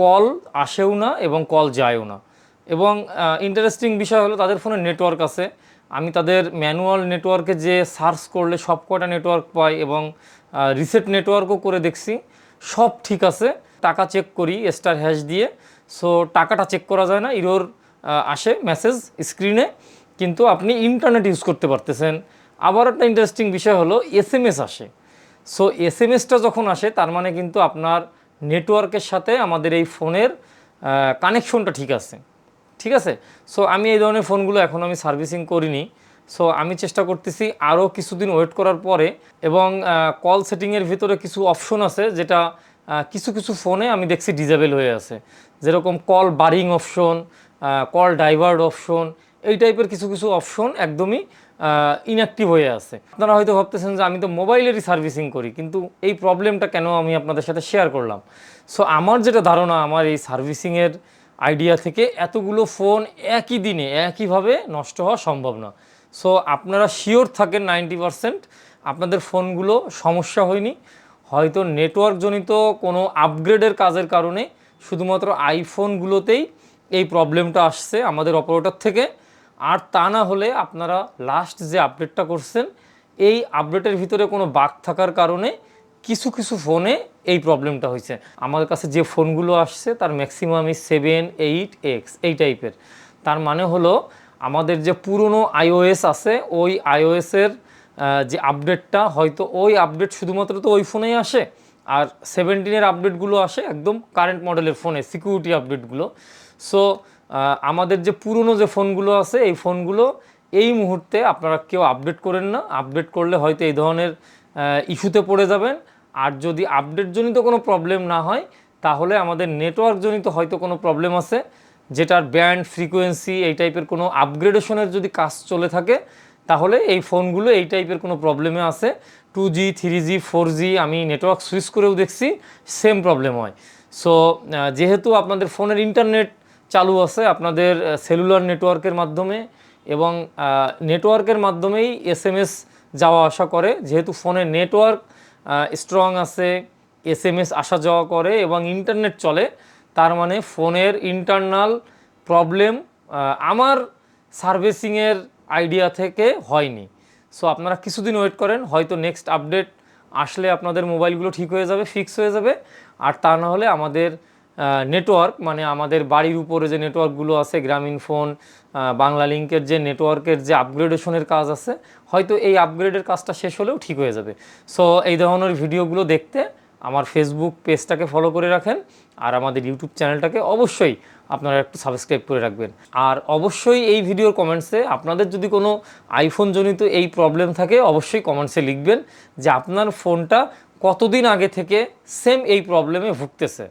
Call আসেও না এবং কল যায়ও না। এবং ইন্টারেস্টিং বিষয় হলো তাদের ফোনে নেটওয়ার্ক আছে। আমি তাদের ম্যানুয়াল নেটওয়ার্কে যে সার্চ করলে সব কটা নেটওয়ার্ক পাই এবং রিসেট নেটওয়ার্কও করে দেখছি। সব ঠিক আছে, টাকা চেক করি স্টার হ্যাশ দিয়ে। সো টাকাটা চেক করা যায় না ইরোর আসে মেসেজ স্ক্রিনে কিন্তু আপনি ইন্টারনেট ইউজ করতে পারতেছেন। আবার একটা ইন্টারেস্টিং বিষয় হলো এস আসে। সো এস এম এসটা যখন আসে, তার মানে কিন্তু আপনার নেটওয়ার্কের সাথে আমাদের এই ফোনের কানেকশনটা ঠিক আছে। ঠিক আছে? সো আমি এই ধরনের ফোনগুলো এখন আমি সার্ভিসিং করিনি। সো আমি চেষ্টা করতেছি আরও কিছুদিন ওয়েট করার পরে এবং কল সেটিংয়ের ভিতরে কিছু অপশন আছে যেটা কিছু কিছু ফোনে আমি দেখছি ডিজেবল হয়ে আছে। যেরকম call barring option call diverted option এই টাইপের কিছু কিছু অপশন একদমই ইনঅ্যাক্টিভ হয়ে আছে। আপনারা হয়তো ভাবতেছেন যে আমি তো মোবাইলেরই সার্ভিসিং করি, কিন্তু এই প্রবলেমটা কেন আমি আপনাদের সাথে শেয়ার করলাম? সো আমার যেটা ধারণা, আমার এই সার্ভিসিংয়ের আইডিয়া থেকে এতগুলো ফোন একই দিনে, একইভাবে নষ্ট হওয়া সম্ভব না। সো আপনারা শিওর থাকেন নাইনটি পারসেন্ট আপনাদের ফোনগুলো সমস্যা হয়নি। হয়তো নেটওয়ার্কজনিত কোনো আপগ্রেডের কাজের কারণে শুধুমাত্র আইফোনগুলোতেই এই প্রবলেমটা আসছে আমাদের অপারেটর থেকে। আর তা না হলে আপনারা লাস্ট যে আপডেটটা করছেন, এই আপডেটের ভিতরে কোনো বাগ থাকার কারণে কিছু কিছু ফোনে এই প্রবলেমটা হয়েছে। আমার কাছে যে ফোনগুলো আসছে, তার ম্যাক্সিমামই সেভেন এইট এক্স এই টাইপের তার মানে হলো আমাদের যে পুরনো আইওএস আছে, ওই আইওএসের যে আপডেটটা হয়তো ওই আপডেট শুধুমাত্র তো ওই ফোনেই আসে, আর সেভেন্টিনের আপডেটগুলো আসে একদম কারেন্ট মডেলের ফোনে সিকিউরিটি আপডেটগুলো সো আমাদের যে পুরনো যে ফোনগুলো আছে, এই ফোনগুলো এই মুহূর্তে আপনারা কেউ আপডেট করেন না। আপডেট করলে হয়তো এই ধরনের ইস্যুতে পড়ে যাবেন। আর যদি আপডেটজনিত কোনো প্রবলেম না হয়, তাহলে আমাদের নেটওয়ার্কজনিত হয়তো কোনো প্রবলেম আছে, যেটার ব্যান্ড ফ্রিকোয়েন্সি এই টাইপের কোনো আপগ্রেডেশনের যদি কাজ চলে থাকে, তাহলে এই ফোনগুলো এই টাইপের কোনো প্রবলেমে আছে। Two G three G four G আমি নেটওয়ার্ক সুইচ করেও দেখছি সেম প্রবলেম হয়। সো যেহেতু আপনাদের ফোনের ইন্টারনেট চালু আছে আপনাদের সেলুলার নেটওয়ার্কের মাধ্যমে এবং নেটওয়ার্কের মাধ্যমেই এস এম এস যাওয়া আসা করে। যেহেতু ফোনে নেটওয়ার্ক স্ট্রং আছে এস এম এস আসা যাওয়া করে এবং ইন্টারনেট চলে, তার মানে ফোনের ইন্টারনাল প্রবলেম আমার সার্ভিসিংয়ের আইডিয়া থেকে হয়নি। সো আপনারা কিছুদিন ওয়েট করেন, হয়তো নেক্সট আপডেট আসলে আপনাদের মোবাইলগুলো ঠিক হয়ে যাবে, ফিক্স হয়ে যাবে। আর তা না হলে আমাদের নেটওয়ার্ক মানে আমাদের বাড়ির উপরে যে নেটওয়ার্কগুলো আছে, গ্রামীণ ফোন বাংলা লিঙ্কের যে নেটওয়ার্কের যে আপগ্রেডেশনের কাজ আছে, হয়তো এই আপগ্রেডের কাজটা শেষ হলেও ঠিক হয়ে যাবে। সো এই ধরনের ভিডিওগুলো দেখতে আমার ফেসবুক পেজটাকে ফলো করে রাখেন, আর আমাদের ইউটিউব চ্যানেলটাকে অবশ্যই আপনারা একটু সাবস্ক্রাইব করে রাখবেন। আর অবশ্যই এই ভিডিওর কমেন্টসে আপনাদের যদি কোনো আইফোন জনিত এই প্রবলেম থাকে, অবশ্যই কমেন্টসে লিখবেন যে আপনার ফোনটা কতদিন আগে থেকে সেম এই প্রবলেমে ভুগতেছে।